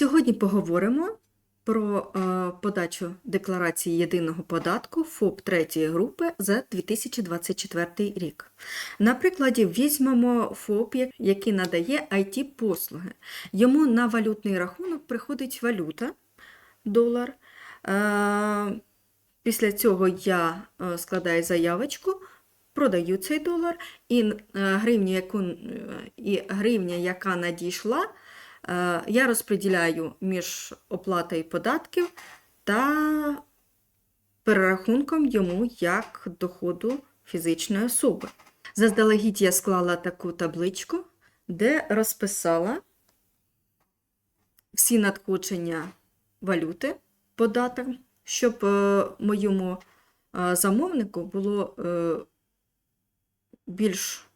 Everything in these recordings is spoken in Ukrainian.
Сьогодні поговоримо про е, подачу декларації єдиного податку ФОП третьої групи за 2024 рік. На прикладі візьмемо ФОП, який надає IT-послуги. Йому на валютний рахунок приходить валюта, долар. Е, Після цього я е, складаю заявочку, продаю цей долар, і гривню, яку, і гривня, яка надійшла, я розподіляю між оплатою податків та перерахунком йому як доходу фізичної особи. Заздалегідь я склала таку табличку, де розписала всі надходження валюти податок, щоб е, моєму е, замовнику було е, більш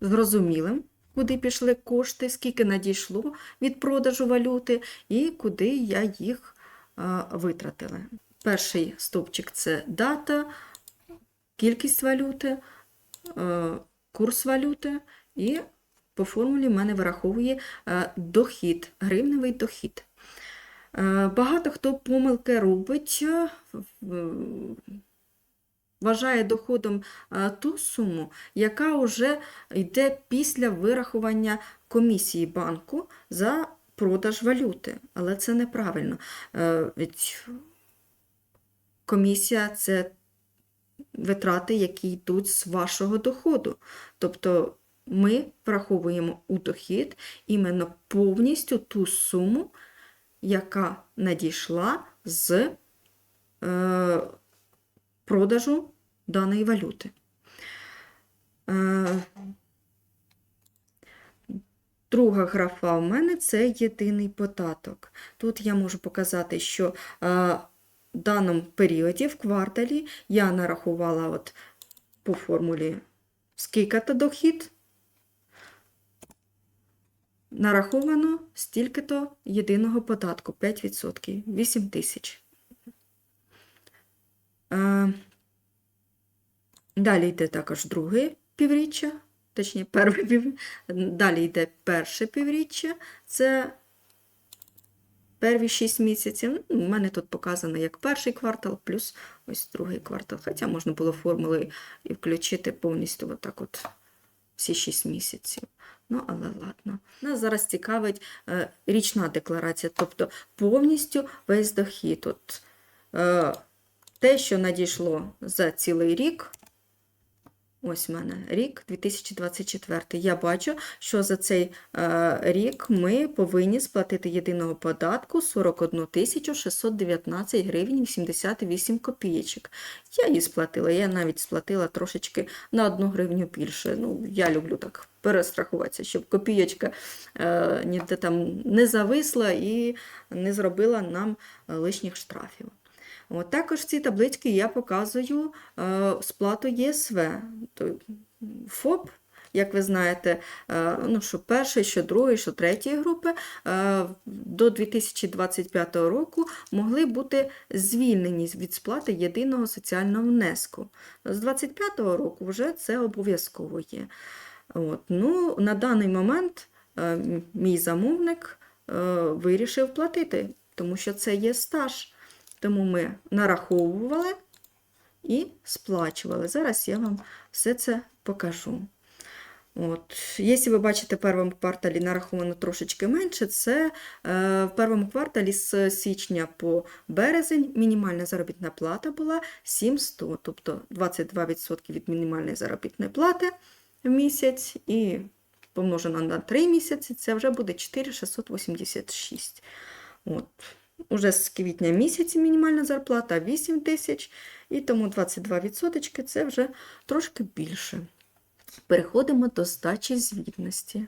зрозумілим, куди пішли кошти, скільки надійшло від продажу валюти і куди я їх е, витратила. Перший стовпчик це дата, кількість валюти, е, курс валюти, і по формулі в мене вираховує е, дохід, гривневий дохід. Багато хто помилки робить, вважає доходом е, ту суму, яка вже йде після вирахування комісії банку за продаж валюти. Але це неправильно. Е, Комісія це витрати, які йдуть з вашого доходу. Тобто ми враховуємо у дохід іменно повністю ту суму, яка надійшла з е, продажу даної валюти. Е, друга графа в мене це єдиний податок. Тут я можу показати, що е, в даному періоді, в кварталі, я нарахувала от по формулі скільки-то дохід, нараховано стільки-то єдиного податку 5%, 8 тисяч. Е, Далі йде також друге півріччя, точніше, перше пів... далі йде перше півріччя, це перві 6 місяців. Ну, У мене тут показано як перший квартал, плюс ось другий квартал. Хоча можна було формули і включити повністю отак от всі 6 місяців. Ну, але ладно. Нас зараз цікавить е, річна декларація, тобто повністю весь дохід. От, е, те, що надійшло за цілий рік, ось в мене рік 2024. Я бачу, що за цей е, рік ми повинні сплатити єдиного податку 41 619 гривень 88 копійочок. Я її сплатила, я навіть сплатила трошечки на одну гривню більше. Ну, я люблю так перестрахуватися, щоб копійочка е, ніде там не зависла і не зробила нам е, лишніх штрафів. От, також в цій табличці я показую е, сплату ЄСВ. То, ФОП, як ви знаєте, е, ну, що першої, що другої, що третьої групи е, до 2025 року могли бути звільнені від сплати єдиного соціального внеску. З 2025 року вже це обов'язково є. От. Ну, на даний момент е, мій замовник е, вирішив платити, тому що це є стаж. Тому ми нараховували і сплачували. Зараз я вам все це покажу. От. Якщо ви бачите, в першому кварталі нараховано трошечки менше, це е, в першому кварталі з січня по березень мінімальна заробітна плата була 700, тобто 22% від мінімальної заробітної плати в місяць і помножено на 3 місяці, це вже буде 4686. От. Уже з квітня місяці мінімальна зарплата 8 тисяч, і тому 22% це вже трошки більше. Переходимо до здачі звітності.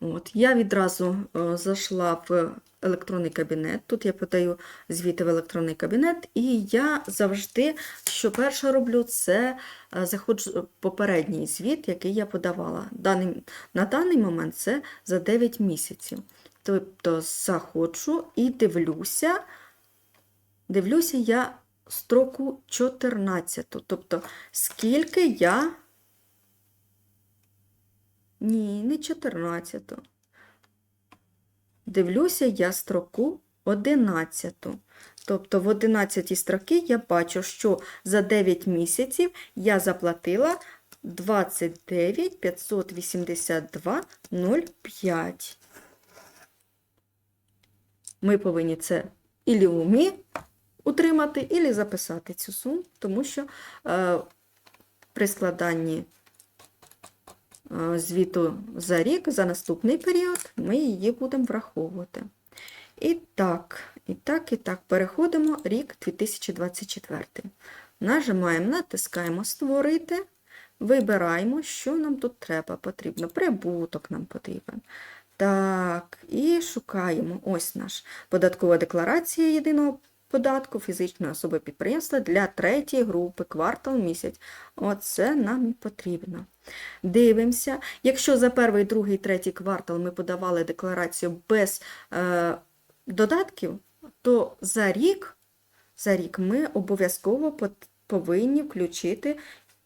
От, я відразу е, зайшла в електронний кабінет. Тут я подаю звіти в електронний кабінет, і я завжди, що перше роблю, це е, заходжу попередній звіт, який я подавала. Даний, на даний момент це за 9 місяців. Тобто заходжу і дивлюся, дивлюся я строку 14, тобто скільки я. Ні, не 14. дивлюся я строку 11. Тобто в 11 строки я бачу, що за 9 місяців я заплатила 29 582 05. Ми повинні це ілі в умі утримати, ілі записати цю суму, тому що е, при складанні е, звіту за рік, за наступний період, ми її будемо враховувати. І так, і так, і так, переходимо рік 2024. Нажимаємо, натискаємо Створити, вибираємо, що нам тут треба. Потрібно. Прибуток нам потрібен. Так, і шукаємо ось наш податкова декларація єдиного податку фізичної особи підприємства для третьої групи, квартал, місяць. Оце нам і потрібно. Дивимося. Якщо за перший, другий, третій квартал ми подавали декларацію без е, додатків, то за рік, за рік ми обов'язково повинні включити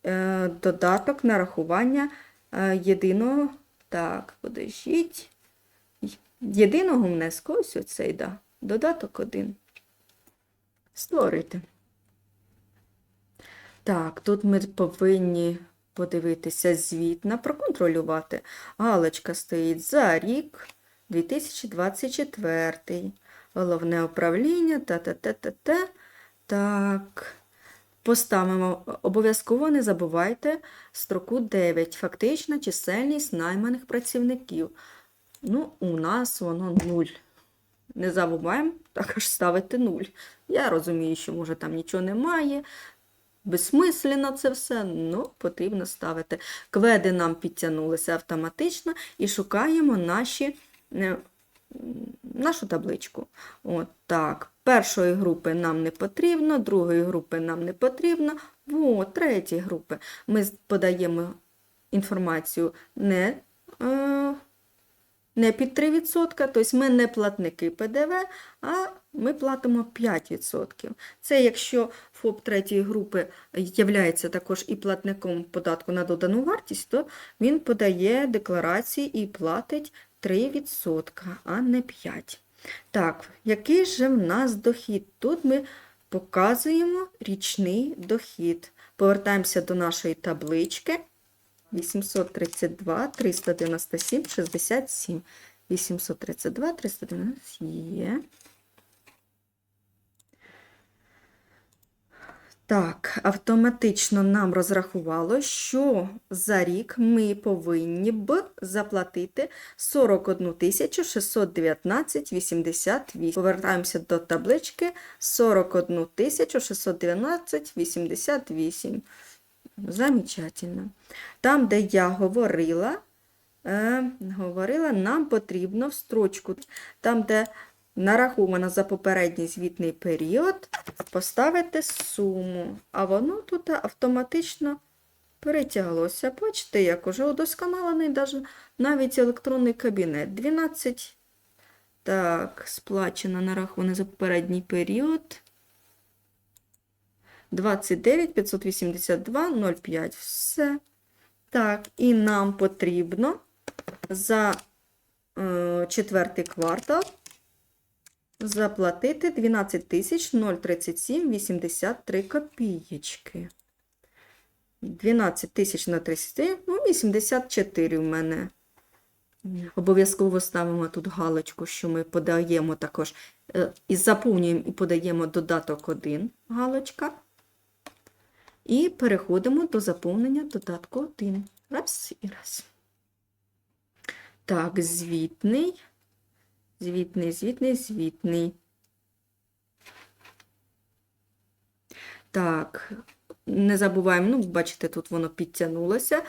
е, додаток нарахування е, єдиного. Так, подождіть. Єдиного внеску, ось оцей, да. Додаток один. Створити. Так, тут ми повинні подивитися звітна, проконтролювати. Галочка стоїть за рік 2024. Головне управління, та-та-та-та-та. Так. Поставимо обов'язково не забувайте строку 9. Фактична чисельність найманих працівників. Ну, у нас воно 0. Не забуваємо також ставити 0. Я розумію, що може там нічого немає. Безсмислено це все, ну, потрібно ставити. Кведи нам підтягнулися автоматично і шукаємо наші, е, нашу табличку. От так. Першої групи нам не потрібно, другої групи нам не потрібно. О, третьої групи. Ми подаємо інформацію не. Не під 3%, тобто ми не платники ПДВ, а ми платимо 5%. Це якщо ФОП третьої групи є також і платником податку на додану вартість, то він подає декларації і платить 3%, а не 5%. Так, який же в нас дохід? Тут ми показуємо річний дохід. Повертаємося до нашої таблички. 832, 397, 67. 832, 397 є. Так, автоматично нам розрахувало, що за рік ми повинні б заплатити 41 619,88. Повертаємося до таблички 41 619,88. Замечательно. Там, де я говорила, е, говорила, нам потрібно в строчку, там, де нараховано за попередній звітний період, поставити суму. А воно тут автоматично перетяглося. Бачите, як уже удосконалений навіть електронний кабінет. 12. Так, сплачено нараховано за попередній період. 29 582 05. Все. Так, і нам потрібно за е, четвертий квартал заплатити 12 тисяч 037 83 копієчки. 12 тисяч на 37, ну, 84 в мене. Обов'язково ставимо тут галочку, що ми подаємо також, е, і заповнюємо і подаємо додаток 1 галочка. І переходимо до заповнення додатку 1. Раз і раз. Так, звітний. Звітний, звітний, звітний. Так, не забуваємо, ну, бачите, тут воно підтягнулося, е,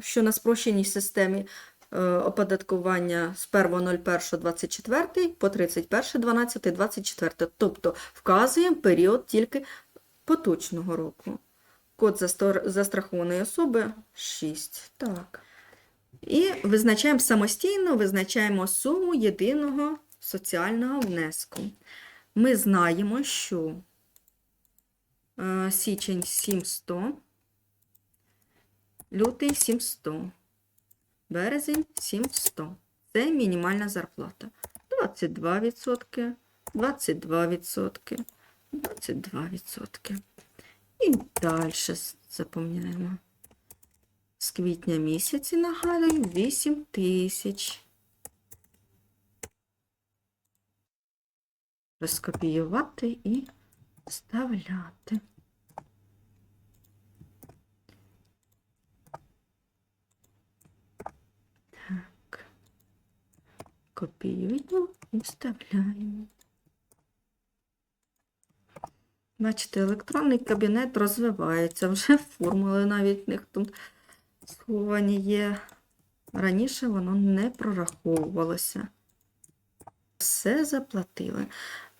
що на спрощеній системі е, оподаткування з 1.01.24 по 31.12.24. Тобто вказуємо період тільки поточного року. Код застрахованої особи 6. Так. І визначаємо самостійно, визначаємо суму єдиного соціального внеску. Ми знаємо, що е, січень 700, лютий 700, березень 700. Це мінімальна зарплата. 22%, 22%, 22%. І далі запам'ятаємо. З квітня місяці, нагадую, 8 тисяч. Розкопіювати і вставляти. Так. Копіюємо і вставляємо. Бачите, електронний кабінет розвивається, вже формули навіть в них тут сховані є. Раніше воно не прораховувалося. Все заплатили.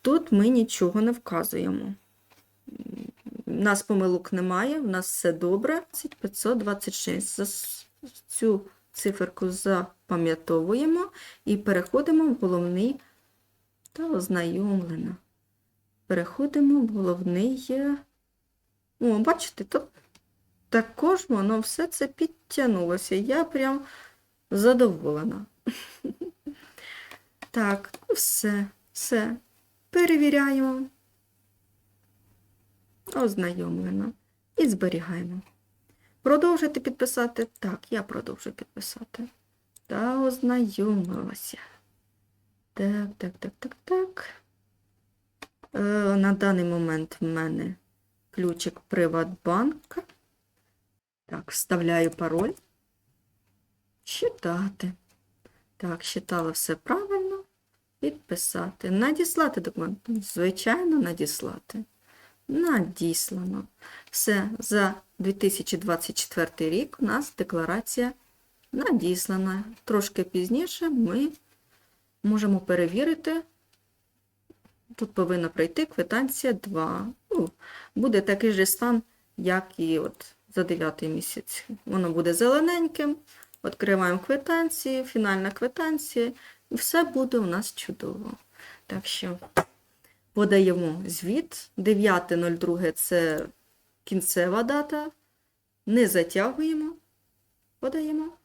Тут ми нічого не вказуємо. У нас помилок немає, в нас все добре. 526. За цю циферку запам'ятовуємо і переходимо в головний та ознайомлено. Переходимо в головний. О, бачите, тут також воно все це підтягнулося. Я прям задоволена. Так, ну все, все. Перевіряємо. Ознайомлено. І зберігаємо. Продовжити підписати? Так, я продовжую підписати. Та ознайомилася. Так, так, так, так, так. Е, на даний момент в мене ключик Приватбанка. Так, вставляю пароль. Читати. Так, читала все правильно. Підписати. Надіслати документ. Звичайно, надіслати. Надіслано. Все, за 2024 рік у нас декларація надіслана. Трошки пізніше ми можемо перевірити. Тут повинна пройти квитанція 2. Ну, буде такий же стан, як і от за 9 місяць. Воно буде зелененьким. Відкриваємо квитанції, фінальна квитанція, і все буде у нас чудово. Так що подаємо звіт. 9.02 це кінцева дата. Не затягуємо. Подаємо.